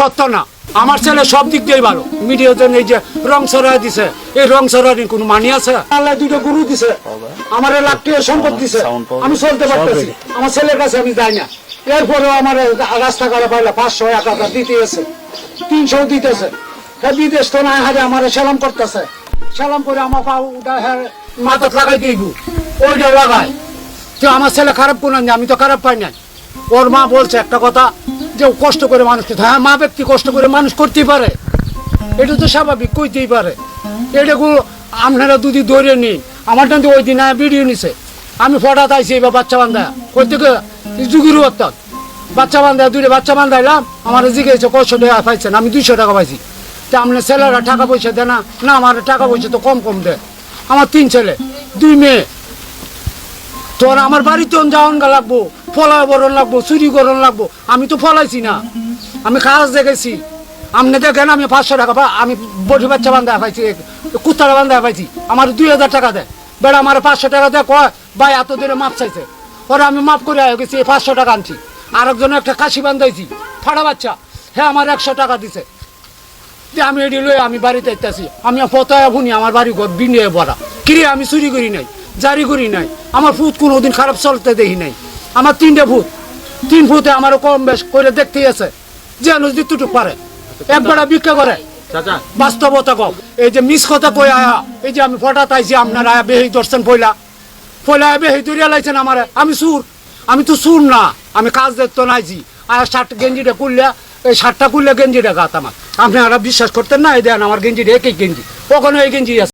সত্য না। আমার ছেলে সব দিক দিয়ে ভালো। মিডিয়াতে এই যে রং সরাই দিছে, এই রং সরাই কোনো মানি আছে? আল্লাহ দুটো গুরু দিছে। আমার লাখ সম্পদ দিছে। আমি চলতে পারতেছি। আমার ছেলের কাছে আমি যাই না। এরপরেও আমার রাস্তা কাটা পাইলে পাঁচশো, এক হাজার দিতে আছে তিনশো দিতেছে। হ্যাঁ বিদেশ তো না হারে আমার সালাম করতেছে। সালাম করে আমার পা উঠা হ্যাঁ মাথা লাগাই দিব। ওইটা লাগায়। যে আমার ছেলে খারাপ কোনো আমি তো খারাপ পাই নাই। ওর মা বলছে একটা কথা যে কষ্ট করে মানুষ করতে হ্যাঁ। মা ব্যক্তি কষ্ট করে মানুষ করতেই পারে। এটা তো স্বাভাবিক, কইতেই পারে। এটাগুলো আপনারা দুদি ধরে নিন আমার টান ওই দিন ভিডিও নিছে। আমি ফটা তাইছি এবার বাচ্চা বান্ধা থেকে? যুগির অর্থাৎ বাচ্চা বান্ধা দুইটা বাচ্চা বান্ধাইলাম। আমার জিজ্ঞেস কষ্ট টাকা পাইছেন? আমি দুইশো টাকা পাইছি। তা আপনার ছেলেরা টাকা পয়সা দেয় না? না, আমার টাকা পয়সা তো কম কম দেয়। আমার তিন ছেলে, দুই মেয়ে। তোর আমার বাড়িতে যাওয়ান লাগবো। ফলায় বরণ লাগবো, চুরি করণ লাগবো। আমি তো ফলাইছি না। আমি কাজ দেখেছি। আপনি দেখেন, আমি পাঁচশো টাকা আমি বটি বাচ্চা বান্ধা পাইছি কুত্তারা বান্ধা পাইছি। আমার দুই হাজার টাকা দেয় বেড়া, আমার পাঁচশো টাকা দেয় কয়, ভাই এত দিনে মাপ চাইছে। ওরা আমি মাপ করে আয় গেছি, এই পাঁচশো টাকা আনছি। আরেকজন একটা কাশি বান্ধাইছি, ফাড়া বাচ্চা। হ্যাঁ আমার একশো টাকা দিছে। যে আমি এটি লই আমি বাড়িতে আইতাছি। আমি পতায় ভুনি, আমার বাড়ি ঘর বিনিয়ে ভরা। কিরে, আমি চুরি করি নাই, জারি করি নাই। আমার ফুট কোনোদিন খারাপ চলতে দেখি নাই। আমার তিনটে ফুট তিন ফুটে আমারও কম বেশ করে দেখতেই আছে। যে নদী টুটুক পারে। একবারে ভিক্ষা করে। বাস্তবতা কম এই যে মিস কথা কই আয়া এই যে আমি ফটা তাইছি আপনার আয়া বেহি ধরছেন পয়লা পয়লা বেহি ধরিয়া লাইছেন আমার। আমি সুর। আমি তো সুর না। আমি কাজ দেখতো নাইছি আয়া শার্ট গেঞ্জিটা করলে এই শার্টটা করলে গেঞ্জিটা গাত আমার। আপনি আর বিশ্বাস করতেন না এই দেন আমার গেঞ্জিটা একই গেঞ্জি। ওখানে এই গেঞ্জি আছে?